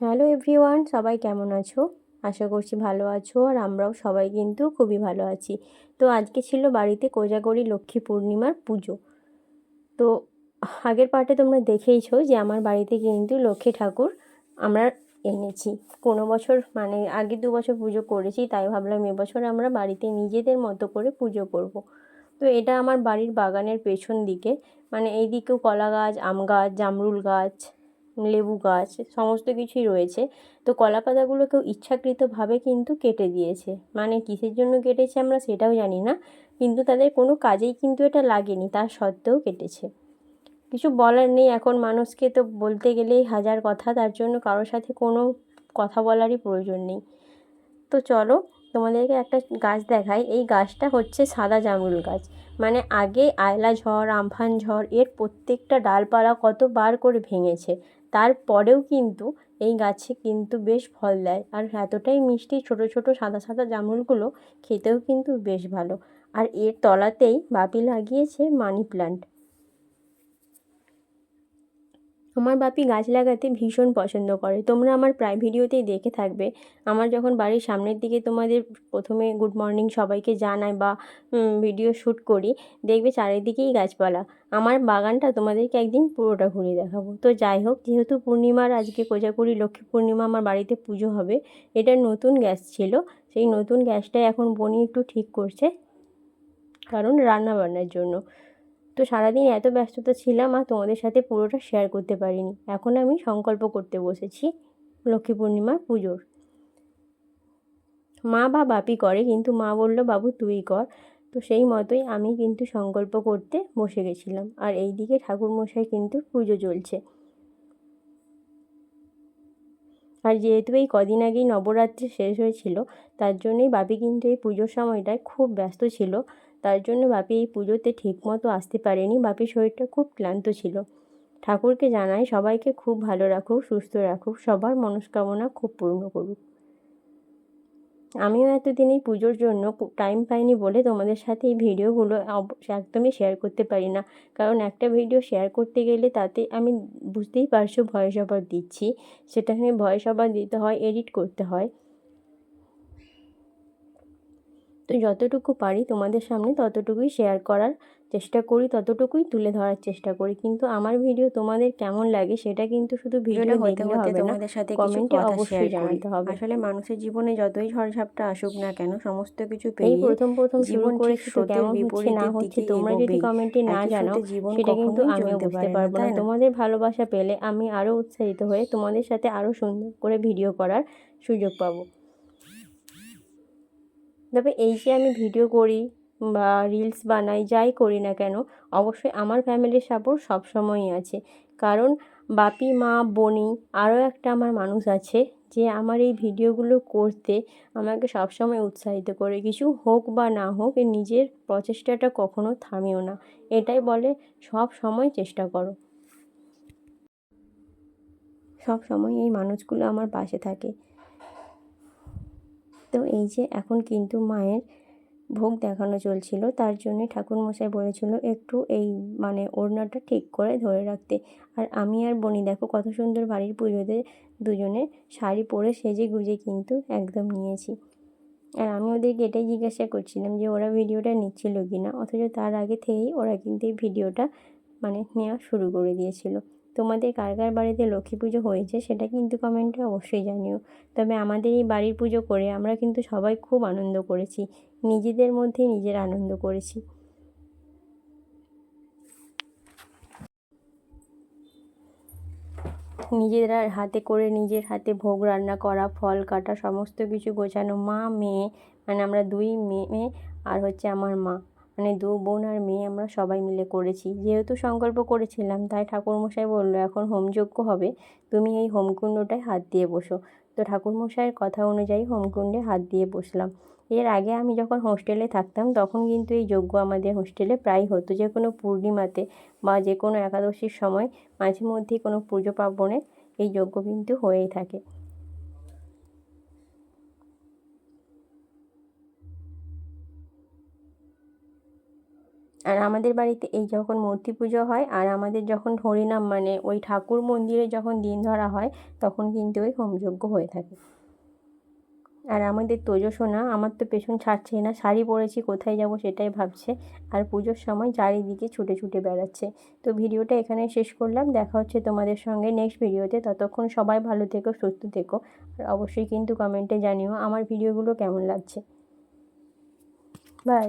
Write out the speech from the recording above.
Hello everyone, সবাই কেমন আছো? আশা করছি ভালো আছো আর আমরাও সবাই কিন্তু খুবই ভালো আছি। তো আজকে ছিল বাড়িতে কোজাগরি লক্ষ্মী পূর্ণিমার পুজো। তো আগের পার্টে তোমরা দেখেইছো যে আমার বাড়িতে কিন্তু লক্ষ্মী ঠাকুর আমরা এনেছি। কোনো বছর মানে আগে দু বছর পুজো করেছি, তাই ভাবলাম এবছর আমরা বাড়িতে নিজেদের মতো করে পুজো করব। তো এটা আমার বাড়ির বাগানের পেছন দিকে। মানে এই দিকেও কলা গাছ, আম গাছ, জামরুল গাছ লেবু গাছ, সমস্ত কিছুই রয়েছে। তো কলা পাতাগুলোকেও ইচ্ছাকৃতভাবে কিন্তু কেটে দিয়েছে। মানে কিসের জন্য কেটেছে আমরা সেটাও জানি না। কিন্তু তাদের কোনো কাজেই কিন্তু এটা লাগেনি তার সত্ত্বেও কেটেছে। কিছু বলার নেই, এখন মানুষকে তো বলতে গেলেই হাজার কথা, তার জন্য কারোর সাথে কোনো কথা বলারই প্রয়োজন নেই। তো চলো, তোমাদেরকে একটা গাছ দেখাই। এই গাছটা হচ্ছে সাদা জামরুল গাছ। মানে আগে আয়লা ঝড়, আমফান ঝড়, এর প্রত্যেকটা ডালপালা কতবার করে ভেঙেছে। তারপরেও কিন্তু এই গাছে কিন্তু বেশ ফল দেয়। আর এতটাই মিষ্টি ছোট ছোট সাদা সাদা জামুলগুলো খেতেও কিন্তু বেশ ভালো। আর এর তলাতেই বাপি লাগিয়েছে মানি প্ল্যান্ট আমার বাপি গাছ লাগাতে ভীষণ পছন্দ করে। তোমরা আমার প্রায় ভিডিওতেই দেখে থাকবে। আমার যখন বাড়ির সামনের দিকে তোমাদের প্রথমে গুড মর্নিং সবাইকে জানাই বা ভিডিও শ্যুট করি, দেখবে চারিদিকেই গাছপালা। আমার বাগানটা তোমাদেরকে একদিন পুরোটা ঘুরিয়ে দেখাবো। তো যাই হোক, যেহেতু পূর্ণিমার আজকে কোজাকুড়ি লক্ষ্মী পূর্ণিমা আমার বাড়িতে পুজো হবে, এটা নতুন গ্যাস ছিল, সেই নতুন গ্যাসটাই এখন বনি একটু ঠিক করছে, কারণ রান্না বান্নার জন্য। তো সারাদিন এত ব্যস্ততা ছিলাম আর তোমাদের সাথে পুরোটা শেয়ার করতে পারিনি। এখন আমি সংকল্প করতে বসেছি লক্ষ্মী পূর্ণিমার পুজোর। মা বা বাপি করে, কিন্তু মা বলল, বাবু, তুই কর। তো সেই মতোই আমি কিন্তু সংকল্প করতে বসে গেছিলাম। আর এই দিকে ঠাকুরমশাই কিন্তু পুজো চলছে। আর যেহেতু এই কদিন আগেই নবরাত্রি শেষ হয়েছিল, তার জন্যই বাপি কিন্তু এই পুজোর সময়টায় খুব ব্যস্ত ছিল। তার জন্য বাপি এই পুজোতে ঠিকমতো আসতে পারেনি। বাপির শরীরটা খুব ক্লান্ত ছিল। ঠাকুরকে জানাই সবাইকে খুব ভালো রাখুক, সুস্থ রাখুক, সবার মনস্কামনা খুব পূর্ণ করুক। আমিও এতদিন এই পুজোর জন্য টাইম পাইনি বলে তোমাদের সাথে এই ভিডিওগুলো একদমই শেয়ার করতে পারি না। কারণ একটা ভিডিও শেয়ার করতে গেলে তাতে আমি বুঝতেই পারছ ভয়েস ওভার দিচ্ছি। সেটাকে ভয়েস ওভার দিতে হয় এডিট করতে হয়। তো যতটুকু পারি তোমাদের সামনে ততটুকুই শেয়ার করার চেষ্টা করি ততটুকুই তুলে ধরার চেষ্টা করি। কিন্তু আমার ভিডিও তোমাদের কেমন লাগে সেটা কিন্তু শুধু ভিডিওটা হতে হতে তোমাদের সাথে কমেন্টে অবশ্যই জানাতে হবে। আসলে মানুষের জীবনে যতই ঝড়ঝাপটা আসুক না কেন সমস্ত কিছু পেরিয়ে প্রথম প্রথম জীবন করে কেমন হচ্ছে না হচ্ছে তোমরা যদি কমেন্টে না জানাও সেটা কিন্তু আমিও বুঝতে পারব না। তোমাদের ভালোবাসা পেলে আমি আরও উৎসাহিত হয়ে তোমাদের সাথে আরও সুন্দর করে ভিডিও করার সুযোগ পাবো। তবে এই যে আমি ভিডিও করি বা রিলস বানাই, যাই করি না কেন, অবশ্যই আমার ফ্যামিলির সাপোর্ট সবসময়ই আছে। কারণ বাপি, মা, বনি, আরও একটা আমার মানুষ আছে যে আমার এই ভিডিওগুলো করতে আমাকে সবসময় উৎসাহিত করে। কিছু হোক বা না হোক নিজের প্রচেষ্টাটা কখনো থামিও না। এটাই বলে সব সময় চেষ্টা করো। সব সময় এই মানুষগুলো আমার পাশে থাকে। তো এই যে এখন কিন্তু মায়ের ভোগ দেখানো চলছিল, তার জন্যে ঠাকুরমশাই বলেছিল একটু এই মানে ওড়নাটা ঠিক করে ধরে রাখতে। আর আমি আর বনি, দেখো কত সুন্দর বাড়ির পুজোতে দুজনে শাড়ি পরে সেজে গুজে কিন্তু একদম নিয়েছি। আর আমি ওদেরকে এটাই জিজ্ঞাসা করছিলাম যে ওরা ভিডিওটা নিচ্ছিল কি না অথচ তার আগে থেকেই ওরা কিন্তু এই ভিডিওটা মানে নেওয়া শুরু করে দিয়েছিল। তোমাদের কার কার বাড়িতে লক্ষ্মী পুজো হয়েছে সেটা কিন্তু কমেন্টে অবশ্যই জানিও। তবে আমাদের এই বাড়ির পুজো করে আমরা কিন্তু সবাই খুব আনন্দ করেছি। নিজেদের মধ্যে নিজের আনন্দ করেছি। নিজেরা হাতে করে নিজের হাতে ভোগ রান্না করা, ফল কাটা, সমস্ত কিছু গোছানো, মা, মেয়ে মানে আমরা দুই মেয়ে আর হচ্ছে আমার মা। মানে দু বোন আর মেয়ে আমরা সবাই মিলে করেছি। যেহেতু সংকল্প করেছিলাম, তাই ঠাকুরমশাই বলল, এখন হোমযজ্ঞ হবে। তুমি এই হোমকুণ্ডটায় হাত দিয়ে বসো। তো ঠাকুরমশাইয়ের কথা অনুযায়ী হোমকুণ্ডে হাত দিয়ে বসলাম। এর আগে আমি যখন হোস্টেলে থাকতাম, তখন কিন্তু এই যজ্ঞ আমাদের হোস্টেলে প্রায় হতো। যে কোনো পূর্ণিমাতে বা যে কোনো একাদশীর সময় মাঝে মধ্যেই কোনো পুজো পার্বণে এই যজ্ঞ কিন্তু হয়েই থাকে। আর আমাদের বাড়িতে এই যখন মূর্তি পুজো হয় আর আমাদের যখন হরিনাম মানে ওই ঠাকুর মন্দিরে যখন দিন ধরা হয়, তখন কিন্তু ওই হোমযজ্ঞ হয়ে থাকে। আর আমাদের তোজো সোনা, আমার তো পেছন ছাড়ছেই না, শাড়ি পরেছি, কোথায় যাব সেটাই ভাবছে। আর পুজোর সময় চারিদিকে ছুটে ছুটে বেড়াচ্ছে। তো ভিডিওটা এখানে শেষ করলাম। দেখা হচ্ছে তোমাদের সঙ্গে নেক্সট ভিডিওতে। ততক্ষণ সবাই ভালো থেকো, সুস্থ থেকো। আর অবশ্যই কিন্তু কমেন্টে জানিও আমার ভিডিওগুলো কেমন লাগছে। বাই